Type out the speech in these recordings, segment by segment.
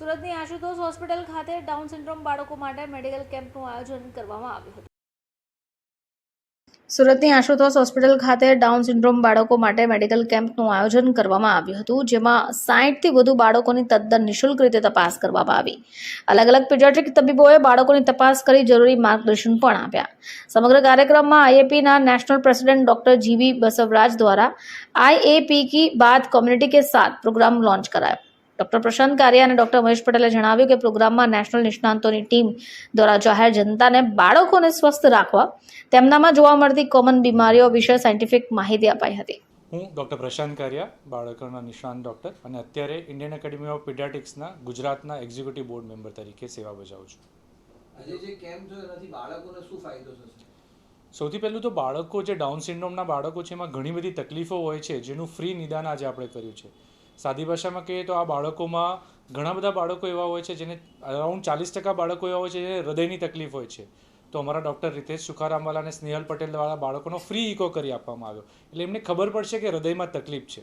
सूरत Ashutosh hospital खाते down syndrome बाढ़ medical camp आयोजन कर सूरत आशुतोष होस्पिटल खाते डाउन सीड्रोम बाढ़ मेडिकल केम्प न आयोजन कर साइठ की बा तद्दन निःशुल्क रीते तपास कर अलग अलग पीजाट्रिक तबीबोए बापास कर ज़रूरी मार्गदर्शन आप समग्र कार्यक्रम में IAP national president doctor G V Basavaraj द्वारा आईएपी की बात कम्युनिटी के साथ प्रोग्राम लॉन्च कराया ડોક્ટર પ્રશાંત કારિયા અને ડોક્ટર મહેશ પટેલે જણાવ્યું કે પ્રોગ્રામમાં નેશનલ નિષ્ણાંતોની ટીમ દ્વારા જાહેર જનતાને બાળકોને સ્વસ્થ રાખવા તેમનામાં જોવા મળતી કોમન બીમારીઓ વિશે સાયન્ટિફિક માહિતી અપાઈ હતી. હું ડૉક્ટર પ્રશાંત કારિયા બાળકોના નિષ્ણાંત ડૉક્ટર અને અત્યારે ઇન્ડિયન એકેડમી ઓફ પીડિયાટિક્સના ગુજરાતના એક્ઝિક્યુટિવ બોર્ડ મેમ્બર તરીકે સેવા બજાવું છું. આજે જે કેમ્પ છે એનાથી બાળકોને શું ફાયદો થશે? સૌથી પહેલું તો બાળકો જે ડાઉન સિન્ડ્રોમના બાળકો છે એમાં ઘણી બધી તકલીફો હોય છે જેનું ફ્રી નિદાન આજે આપણે કર્યું છે. સાદી ભાષામાં કહીએ તો આ બાળકોમાં ઘણા બધા બાળકો એવા હોય છે જેને અરાઉન્ડ ચાલીસ ટકા બાળકો એવા હોય છે જેને હૃદયની તકલીફ હોય છે. તો અમારા ડૉક્ટર રિતેશ સુખારામવાલા અને સ્નેહલ પટેલ દ્વારા બાળકોનો ફ્રી ઇકો કરી આપવામાં આવ્યો. એટલે એમને ખબર પડશે કે હૃદયમાં તકલીફ છે.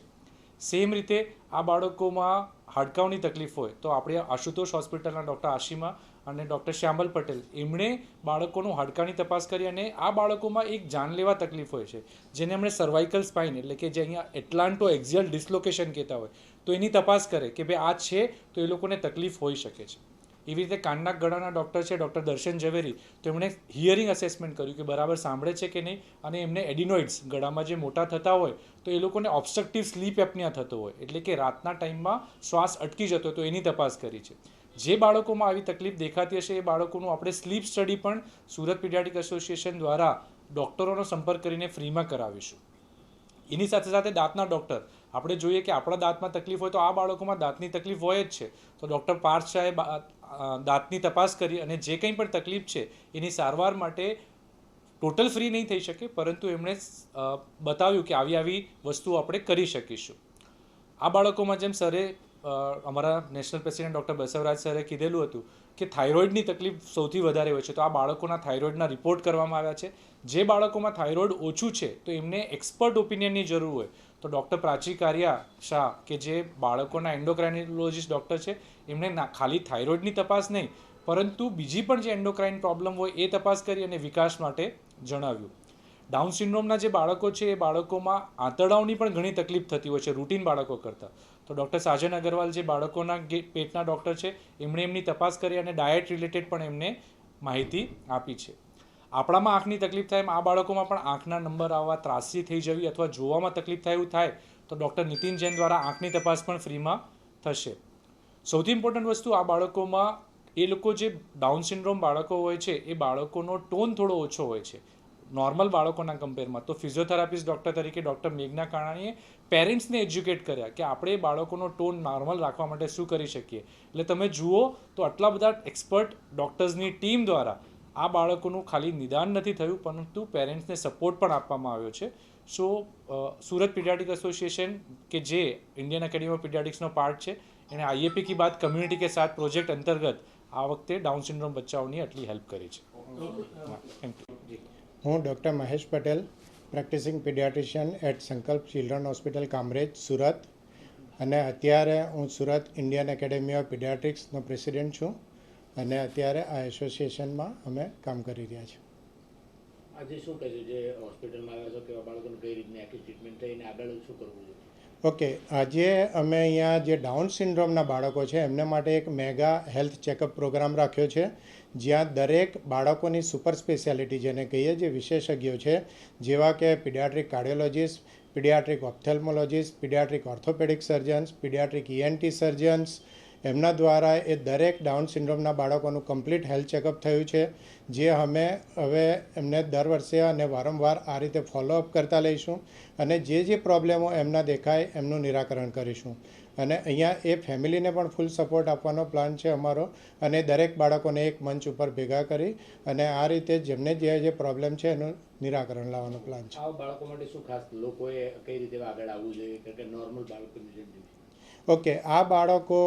સેમ રીતે આ બાળકોમાં હાડકાંની તકલીફ હોય તો આપણે આશુતોષ હોસ્પિટલના ડૉક્ટર આશીમા અને ડૉક્ટર શ્યામલ પટેલ. એમણે બાળકોનું હાડકાની તપાસ કરી અને આ બાળકોમાં એક જાનલેવા તકલીફ હોય છે, જેને એમણે સર્વાઇકલ સ્પાઇન એટલે કે જે અહીંયા એટલાન્ટો એક્ઝિયલ ડિસ્લોકેશન કહેતા હોય, તો એની તપાસ કરે કે ભાઈ આ છે તો એ લોકોને તકલીફ હોઈ શકે છે. એવી રીતે કાનના ગળાના ડૉક્ટર છે, ડૉક્ટર દર્શન ઝવેરી, તો એમણે હિયરિંગ અસેસમેન્ટ કર્યું કે બરાબર સાંભળે છે કે નહીં અને એમને એડિનોઇડ્સ ગળામાં જે મોટા થતા હોય તો એ લોકોને ઓબ્સ્ટ્રક્ટિવ સ્લીપ એપનિયા થતો હોય, એટલે કે રાતના ટાઈમમાં શ્વાસ અટકી જતો તો એની તપાસ કરી છે. જે બાળકોમાં આવી તકલીફ દેખાતી હશે એ બાળકોનું આપણે સ્લીપ સ્ટડી પણ સુરત પીડિયાટિક એસોસિએશન દ્વારા ડૉક્ટરોનો સંપર્ક કરીને ફ્રીમાં કરાવીશું. એની સાથે સાથે દાંતના ડૉક્ટર. આપણે જોઈએ કે આપણા દાંતમાં તકલીફ હોય તો આ બાળકોમાં દાંતની તકલીફ હોય જ છે. તો ડૉક્ટર પાર્થ શાહે દાંતની તપાસ કરી અને જે કંઈ પણ તકલીફ છે એની સારવાર માટે ટોટલ ફ્રી નહીં થઈ શકે, પરંતુ એમણે બતાવ્યું કે આવી આવી વસ્તુઓ આપણે કરી શકીશું. આ બાળકોમાં જેમ સરે અમારા નેશનલ પ્રેસિડેન્ટ ડૉક્ટર બસવરાજ સરે કીધેલું હતું કે થાઇરોઇડની તકલીફ સૌથી વધારે હોય છે. તો આ બાળકોના થાઇરોઇડના રિપોર્ટ કરવામાં આવ્યા છે. જે બાળકોમાં થાઇરોઇડ ઓછું છે, તો એમને એક્સપર્ટ ઓપિનિયનની જરૂર હોય. તો ડૉક્ટર પ્રાચી કારિયા શાહ, કે જે બાળકોના એન્ડોક્રાઇનોલોજીસ્ટ ડૉક્ટર છે એમણે ખાલી થાઇરોઇડની તપાસ નહીં, પરંતુ બીજી પણ જે એન્ડોક્રાઇન પ્રોબ્લેમ હોય એ તપાસ કરી અને વિકાસ માટે જણાવ્યું. ડાઉન સિન્ડ્રોમના જે બાળકો છે, એ બાળકોમાં આંતરડાઓની પણ ઘણી તકલીફ થતી હોય છે રૂટીન બાળકો કરતાં. તો ડૉક્ટર સાજન અગરવાલ જે બાળકોના પેટના ડૉક્ટર છે, એમણે એમની તપાસ કરી અને ડાયટ રિલેટેડ પણ એમને માહિતી આપી છે. આપણામાં આંખની તકલીફ થાય એમ આ બાળકોમાં પણ આંખના નંબર આવવા ત્રાસી થઈ જવી અથવા જોવામાં તકલીફ થાય એવું થાય, તો ડૉક્ટર નીતિન જૈન દ્વારા આંખની તપાસ પણ ફ્રીમાં થશે. સૌથી ઇમ્પોર્ટન્ટ વસ્તુ આ બાળકોમાં એ લોકો જે ડાઉન સિન્ડ્રોમ બાળકો હોય છે, એ બાળકોનો ટોન થોડો ઓછો હોય છે. નોર્મલ બાળકોના કમ્પેરમાં તો ફિઝિયોથેરાપિસ્ટ ડૉક્ટર તરીકે ડૉક્ટર મેઘના કાણાણીએ પેરેન્ટ્સને એજ્યુકેટ કર્યા કે આપણે બાળકોનો ટોન નોર્મલ રાખવા માટે શું કરી શકીએ. એટલે તમે જુઓ તો આટલા બધા એક્સપર્ટ ડૉક્ટર્સની ટીમ દ્વારા આ બાળકોનું ખાલી નિદાન નથી થયું પરંતુ પેરેન્ટ્સને સપોર્ટ પણ આપવામાં આવ્યો છે. સો સુરત પીડિયાટિક એસોસિએશન કે જે ઇન્ડિયન એકેડમી ઓફ પીડિયાટિક્સનો પાર્ટ છે એણે આઈએપી કી બાદ કમ્યુનિટી કે સાથ પ્રોજેક્ટ અંતર્ગત આ વખતે ડાઉન સિન્ડ્રોમ બચ્ચાઓની આટલી હેલ્પ કરી છે. થેન્ક યુ હું doctor Mahesh Patel, practising paediatrician at Sankalp children hospital Kamrej, Surat. અને અત્યારે હું સુરત ઇન્ડિયન એકેડેમી ઓફ પીડિયાટ્રિક્સનો પ્રેસિડેન્ટ છું અને અત્યારે આ એસોસિએશનમાં અમે કામ કરી રહ્યા છીએ. આજે શું કહેશો જે હોસ્પિટલમાં આવ્યા છો કેવા બાળકોને કઈ રીતની આખી ટ્રીટમેન્ટ થઈને આગળ શું કરવું જોઈએ? ઓકે આજે અમે અહીંયા જે ડાઉન સિન્ડ્રોમના બાળકો છે, એમને માટે એક મેગા હેલ્થ ચેકઅપ પ્રોગ્રામ રાખ્યો છે, જ્યાં દરેક બાળકોની સુપર સ્પેશિયાલિટી જેને કહીએ જે વિશેષજ્ઞો છે, જેવા કે paediatric cardiologist paediatric ophthalmologist paediatric orthopaedic surgeons paediatric ENT surgeons એમના દ્વારા એ દરેક ડાઉન સિન્ડ્રોમના બાળકોનું કમ્પ્લીટ હેલ્થ ચેકઅપ થયું છે, જે અમે હવે એમને દર વર્ષે અને વારંવાર આ રીતે ફોલોઅપ કરતા લઈશું અને જે જે પ્રોબ્લેમો એમના દેખાય એમનું નિરાકરણ કરીશું. અને અહીંયા એ ફેમિલીને પણ ફૂલ સપોર્ટ આપવાનો પ્લાન છે અમારો અને દરેક બાળકોને એક મંચ ઉપર ભેગા કરી અને આ રીતે જેમને જે જે પ્રોબ્લેમ છે એનું નિરાકરણ લાવવાનો પ્લાન છે. બાળકો માટે શું ખાસ લોકોએ કઈ રીતે આગળ આવવું જોઈએ? નોર્મલ બાળકોની જેમ ઓકે, આ બાળકો,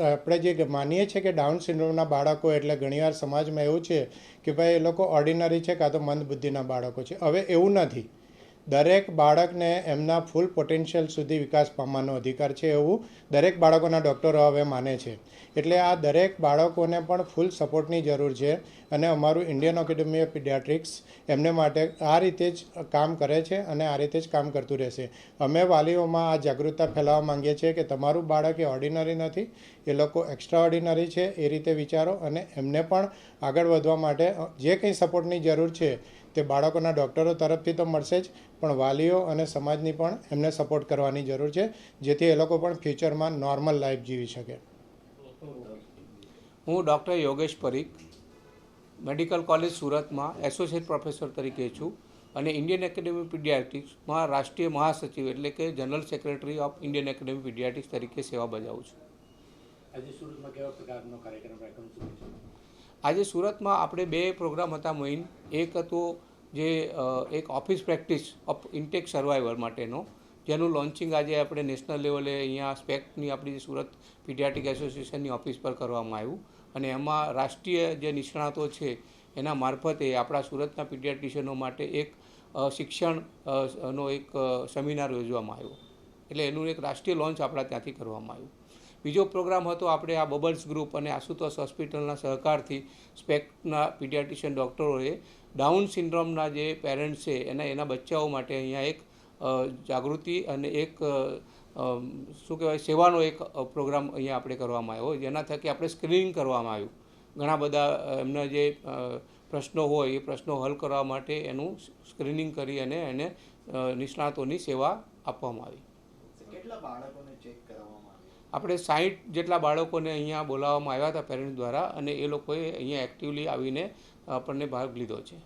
આપણે જે માનીએ છીએ કે ડાઉન સિન્ડ્રોમના બાળકો એટલે ઘણીવાર સમાજમાં એવું છે કે ભાઈ એ લોકો ઓર્ડિનરી છે કાં તો મંદબુદ્ધિના બાળકો છે. હવે એવું નથી. દરેક બાળકને એમના ફૂલ પોટેન્શિયલ સુધી વિકાસ પામવાનો અધિકાર છે એવું દરેક બાળકોના ડૉક્ટરો હવે માને છે. એટલે આ દરેક બાળકોને પણ ફૂલ સપોર્ટની જરૂર છે અને અમારું ઇન્ડિયન એકેડેમી ઓફ પીડિયાટ્રિક્સ એમને માટે આ રીતે જ કામ કરે છે અને આ રીતે જ કામ કરતું રહેશે. અમે વાલીઓમાં આ જાગૃતતા ફેલાવવા માંગીએ છીએ કે તમારું બાળક એ ઓર્ડિનરી નથી, એ લોકો એક્સ્ટ્રા ઓર્ડિનરી છે એ રીતે વિચારો અને એમને પણ આગળ વધવા માટે જે કંઈ સપોર્ટની જરૂર છે તે બાળકોના ડૉક્ટરો તરફથી તો મળશે જ પણ વાલીઓ અને સમાજની પણ એમને સપોર્ટ કરવાની જરૂર છે જેથી એ લોકો પણ ફ્યુચરમાં નોર્મલ લાઈફ જીવી શકે. હું doctor Yogesh Parikh medical college સુરતમાં એસોસિએટ પ્રોફેસર તરીકે છું અને ઇન્ડિયન એકેડેમી પીડિયાટિક્સમાં રાષ્ટ્રીય મહાસચિવ એટલે કે general secretary of Indian academy paediatrics તરીકે સેવા બજાવું છું. આજે સુરતમાં કેવા પ્રકારનો કાર્યક્રમ રાખવાનું છે આજે સુરતમાં આપણે બે પ્રોગ્રામ હતા મોઇન એક હતો જે એક office practice of intake survivor માટેનો, જેનું લોન્ચિંગ આજે આપણે નેશનલ લેવલે અહીંયા સ્પેક્ટની આપણી સુરત પીડિયાટિક એસોસિએશનની ઓફિસ પર કરવામાં આવ્યું. અને એમાં રાષ્ટ્રીય જે નિષ્ણાતો છે, એના મારફતે આપણા સુરતના પીડિયાટિશિયનો માટે એક શિક્ષણ નો એક સેમિનાર યોજવામાં આવ્યો. એટલે એનું એક રાષ્ટ્રીય લોન્ચ આપણા ત્યાંથી કરવામાં આવ્યું. બીજો પ્રોગ્રામ હતો આપણે આ બબલ્સ ગ્રુપ અને આશુતોષ હોસ્પિટલના સહકારથી સ્પેક્ટના પીડિયાટ્રિશિયન ડૉક્ટરોએ ડાઉન સિન્ડ્રોમના જે પેરેન્ટ્સ છે એના એના બચ્ચાઓ માટે અહીંયા એક જાગૃતિ અને એક શું કહેવાય, સેવાનો એક પ્રોગ્રામ અહીંયા આપણે કરવામાં આવ્યો. જેના થકી આપણે સ્ક્રીનિંગ કરવામાં આવ્યું. ઘણા બધા એમના જે પ્રશ્નો હોય એ પ્રશ્નો હલ કરવા માટે એનું સ્ક્રીનિંગ કરી અને એને નિષ્ણાતોની સેવા આપવામાં આવી. કેટલા બાળકોને ચેક આપણે સાહીઠ જેટલા બાળકોને અહીંયા બોલાવવામાં આવ્યા હતા પેરેન્ટ્સ દ્વારા અને એ લોકોએ અહીંયા એક્ટિવલી આવીને આપણને ભાગ લીધો છે.